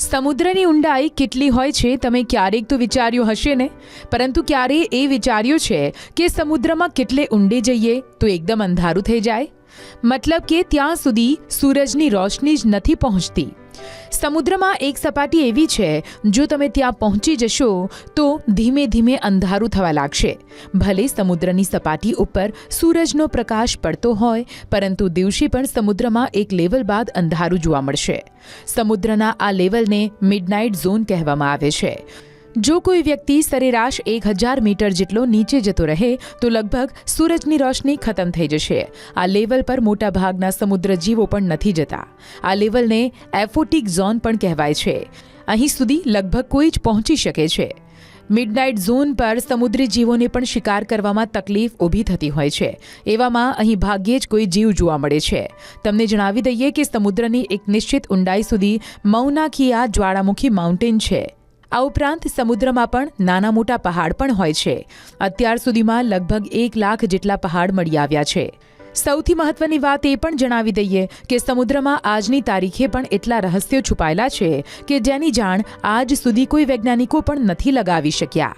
સમુદ્રની ઊંડાઈ કેટલી હોય છે, તમે ક્યારેક તો વિચાર્યું હશે ને? પરંતુ ક્યારે એ વિચાર્યું છે કે સમુદ્રમાં કેટલે ઊંડે જઈએ તો એકદમ અંધારું થઈ જાય? મતલબ કે ત્યાં સુધી સૂરજની રોશની જ નથી પહોંચતી. સમુદ્રમાં એક સપાટી એવી છે, જો તમે ત્યાં પહોંચી જશો, તો ધીમે ધીમે અંધારું થવા લાગશે. ભલે સમુદ્રની સપાટી ઉપર સૂરજનો પ્રકાશ પડતો હોય, પરંતુ દિવસે પણ સમુદ્રમાં એક લેવલ બાદ અંધારું જોવા મળશે. સમુદ્રના આ લેવલને મિડનાઇટ ઝોન કહેવામાં આવે છે. જો કોઈ વ્યક્તિ સરેરાશ એક હજાર મીટર જેટલો નીચે જતો રહે, તો લગભગ સૂરજની રોશની ખતમ થઈ જશે. આ લેવલ પર મોટા ભાગના સમુદ્ર જીવો પણ નથી જતા. આ લેવલને એફોટિક ઝોન પણ કહેવાય છે. અહીં સુધી લગભગ કોઈ જ પહોંચી શકે છે. મિડનાઇટ ઝોન પર સમુદ્રી જીવોને પણ શિકાર કરવામાં તકલીફ ઊભી થતી હોય છે. એવામાં અહીં ભાગ્યે જ કોઈ જીવ જોવા મળે છે. તમને જણાવી દઈએ કે સમુદ્રની એક નિશ્ચિત ઊંડાઈ સુધી મૌનાકિયા જ્વાળામુખી માઉન્ટેન છે. આ ઉપરાંત સમુદ્રમાં પણ નાના મોટા પહાડ પણ હોય છે. અત્યાર સુધીમાં લગભગ એક લાખ જેટલા પહાડ મળી આવ્યા છે. સૌથી મહત્વની વાત એ પણ જણાવી દઈએ કે સમુદ્રમાં આજની તારીખે પણ એટલા રહસ્યો છુપાયેલા છે કે જેની જાણ આજ સુધી કોઈ વૈજ્ઞાનિકો પણ નથી લગાવી શક્યા.